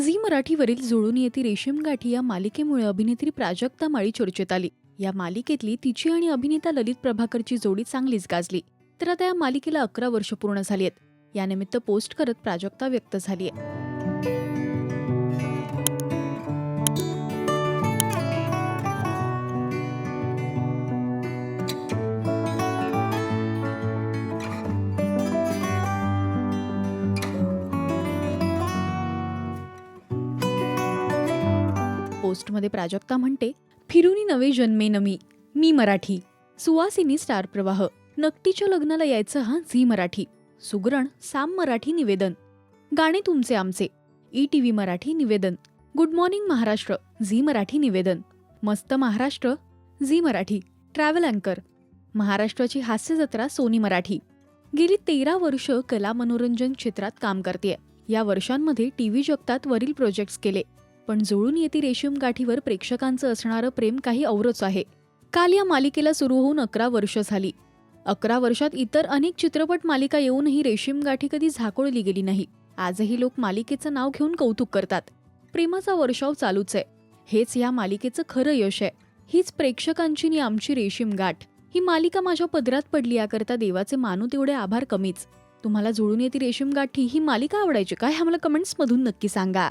Zee मराठीवरील जुळून येती रेशीम गाठी या मालिकेमुळे अभिनेत्री प्राजक्ता माळी चर्चेत आली. या मालिकेतली तिची आणि अभिनेता ललित प्रभाकरची जोडी चांगलीच गाजली. तर आता या मालिकेला अकरा वर्ष पूर्ण झाली आहेत. यानिमित्त पोस्ट करत प्राजक्ता व्यक्त झाली पोस्टमध्ये प्राजक्ता म्हणते फिरुनी नवे जन्मे नमी मी मराठी. सुवासिनी स्टार प्रवाह. नकटीच्या लग्नाला यायचं हा झी मराठी. सुगरण साम मराठी निवेदन. गाणे तुमचे आमचे. ई टी व्ही मराठी निवेदन. Good morning Maharashtra Zee Marathi निवेदन. मस्त महाराष्ट्र झी मराठी. ट्रॅव्हल अँकर. महाराष्ट्राची हास्य जत्रा सोनी मराठी. गेली तेरा वर्ष कला मनोरंजन क्षेत्रात काम करते या वर्षांमध्ये टीव्ही जगतात वरील प्रोजेक्ट्स केले. पण जुळून येती रेशीम गाठीवर प्रेक्षकांचं असणारं प्रेम काही औरच आहे. काल या मालिकेला सुरू होऊन अकरा वर्ष झाली. अकरा वर्षात इतर अनेक चित्रपट मालिका येऊनही रेशीम गाठी कधी झाकोळली गेली नाही. आजही लोक मालिकेचं नाव घेऊन कौतुक करतात. प्रेमाचा वर्षाव चालूच आहे. हेच या मालिकेचं खरं यश आहे. हीच प्रेक्षकांची आणि आमची रेशीम गाठ. ही मालिका माझ्या पदरात पडली याकरता देवाचे मानू तेवढे आभार कमीच. तुम्हाला जुळून येती रेशीम गाठी ही मालिका आवडायची काय? आम्हाला मला कमेंट्समधून नक्की सांगा.